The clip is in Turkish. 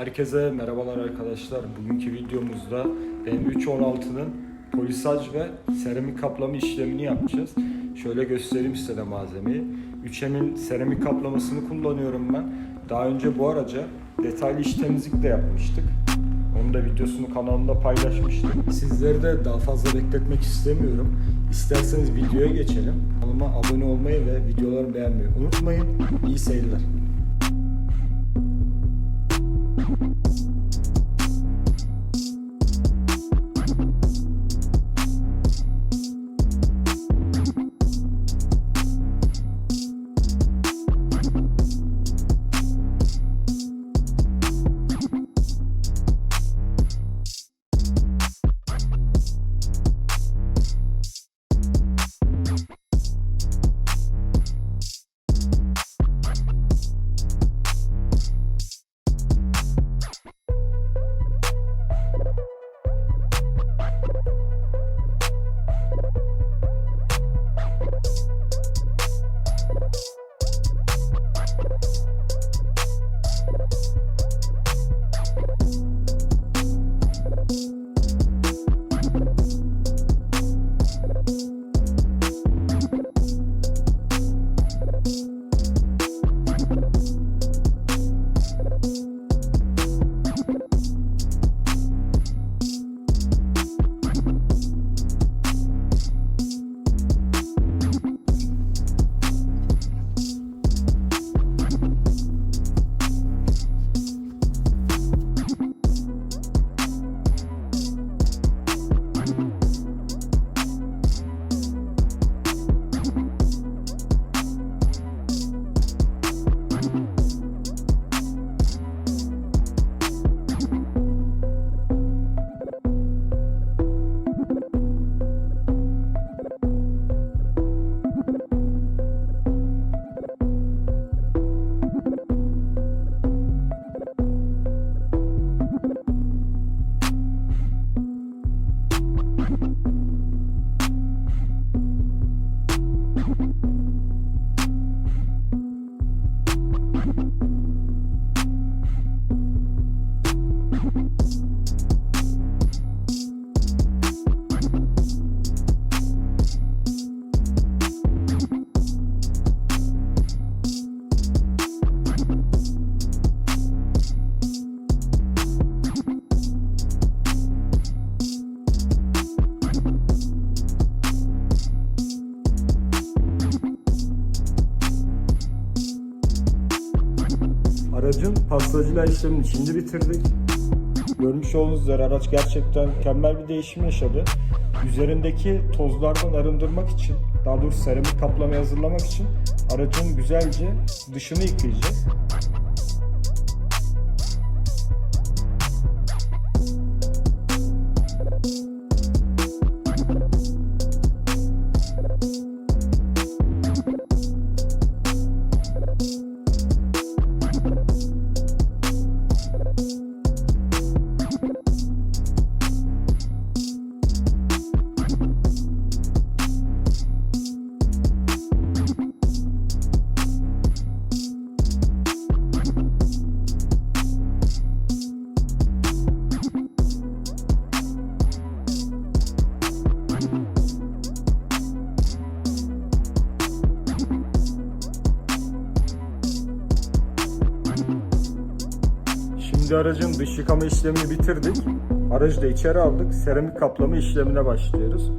Herkese merhabalar arkadaşlar. Bugünkü videomuzda N316'nın polisaj ve seramik kaplama işlemini yapacağız. Şöyle göstereyim size de malzemeyi. 3M'in seramik kaplamasını kullanıyorum ben. Daha önce bu araca detaylı iş temizlik de yapmıştık. Onun da videosunu kanalımda paylaşmıştım. Sizleri de daha fazla bekletmek istemiyorum. İsterseniz videoya geçelim. Kanalıma abone olmayı ve videolarımı beğenmeyi unutmayın. İyi seyirler. Aracın pastacıyla işlemini şimdi bitirdik. Görmüş olduğunuz üzere araç gerçekten mükemmel bir değişim yaşadı. Üzerindeki tozlardan arındırmak için, daha doğrusu seramik kaplamayı hazırlamak için aracın güzelce dışını yıkayacağız. Şimdi aracın dış yıkama işlemini bitirdik. Aracı da içeri aldık. Seramik kaplama işlemine başlıyoruz.